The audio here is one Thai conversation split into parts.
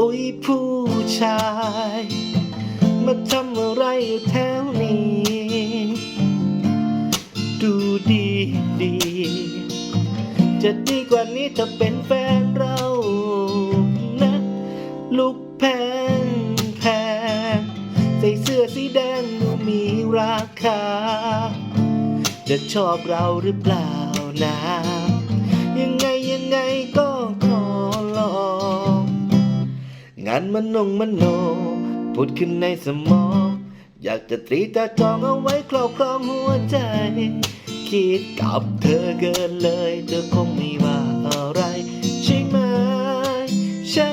อุ้ยผู้ชาย มาทำอะไรอยู่แถวนี้ ดูดีดี จะดีกว่านี้ถ้าเป็นแฟน แพงแพงใส่เสื้อสีแดงดูมีราคา จะชอบเราหรือเปล่านะ ยังไงยังไงก็ขอลอง งานมันนงมันโนพูดขึ้นในสมอง อยากจะตรีตาจองเอาไว้ครอบครองหัวใจ คิดกับเธอเกินเลย เธอคงไม่ว่าอะไร ใช่ไหม ใช่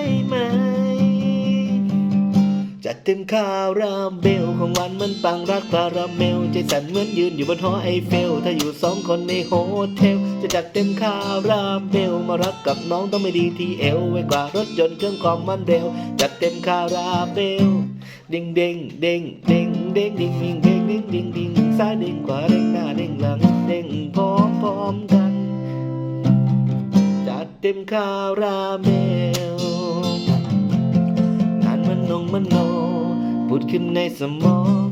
เต็มคาราเบลของวันมันปังรักคาราเมลใจสั่นเหมือนยืนอยู่บนหอไอเฟล ถ้าอยู่สองคนในโฮเทล จะจัดเต็มคาราเบลมารักกับน้องต้องไม่ดีที่เอวไว้กว่ารถยนต์เครื่องความมันเร็ว จัดเต็มคาราเบลดิงเด้งเด้งเด้งเด้งดิ่งดิงเด้งดิ่งดิ่งดิงซ้ายเดิ่งขวาเด้งหน้าเด้งหลังเด้งพร้อมพร้อมกัน จัดเต็มคาราเมลงานมันนงมันนพู ดขึ้นในสมอง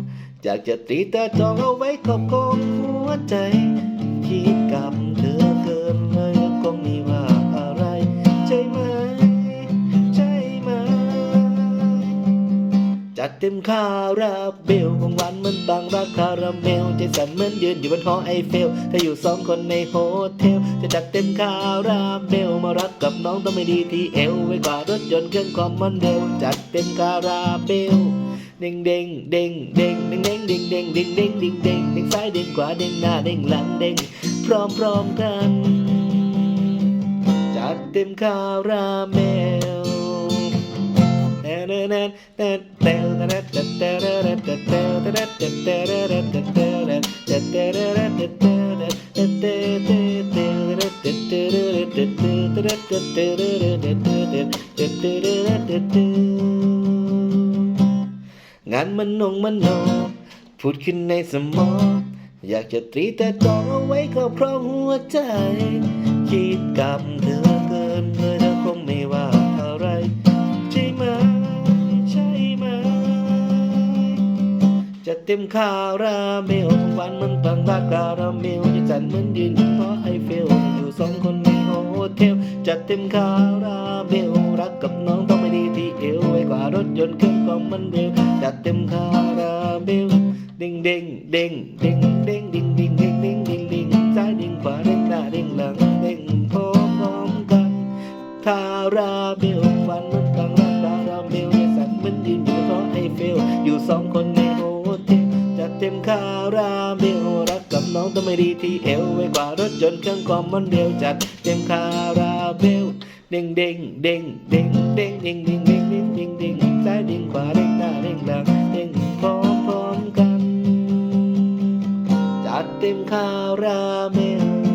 อยากจะตีตาจองเอาไว้ขอบคองหัวใจ คิดกับเธอเกินเลยแล้วคงมีว่าอะไร ใช่ไหม ใช่ไหม จัดเต็มคาราเบลของหวานมันปังรักคาราเมลใจสั่นเหมือนยืนอยู่บนหอไอเฟล ถ้าอยู่สองคนในโฮเทล จะจัดเต็มคาราเบลมารักกับน้องต้องไม่ดีที่เอวไว้กว่ารถยนต์เครื่องความมันเร็ว จัดเต็มคาราเบล เด้งเด้งเด้งเด้งเด้งเด้งเด้งเด้งเด้งเด้งเด้งเด้งเด้งซ้ายเด้งขวาเด้งหน้าเด้งหลังเด้งพร้อมพร้อมกันจัดเต็มคาราเมลงาน มันนงมันโนพูดขึ้นในสมอง อยากจะตรีแต่จองเอาไว้ครอบครองหัวใจ คิดกับเธอเกินเลยเธอคงไม่ว่าอะไร ใช่ไหม ใช่ไหม จะเต็มคาราเมลวันมันปังรักคาราเมลจะจันเหมือนยืนเพราะไอเฟลอยู่สองคนในโฮเทลจัดเต็มคา ถยนต์เครื่องกองมันเร็วจัดเต็มคาราเมลเด้งเด้งเด้งเด้งเด้งดิ่งดิ่งเด้งเด้งดิ่งดิ่งซ้ายดิ่งขวาเด้งหน้าเด้งหลังเด้งพร้อมพร้อมกันคาราเมลวันมันกลางรักคาราเมลเนี่ยสั่นเหมันยืนอยู่เพราะไอเฟลอยู่สองคนในโฮเทลจัดเต็มคาราเมลรักกับน้องต้องไม่ดีที่เอวไว้กว่ารถยนต์เครื่องความมันเร็วจัดเต็มคาราเมล เด้งเด้งเด้งเด้งเด้งเด้งเด้งเด้งเด้งเด้งเด้งซ้ายเด้งขวาเด้งหน้าเด้งหลังเด้งพร้อมพร้อมกัน จัดเต็มคาราเมล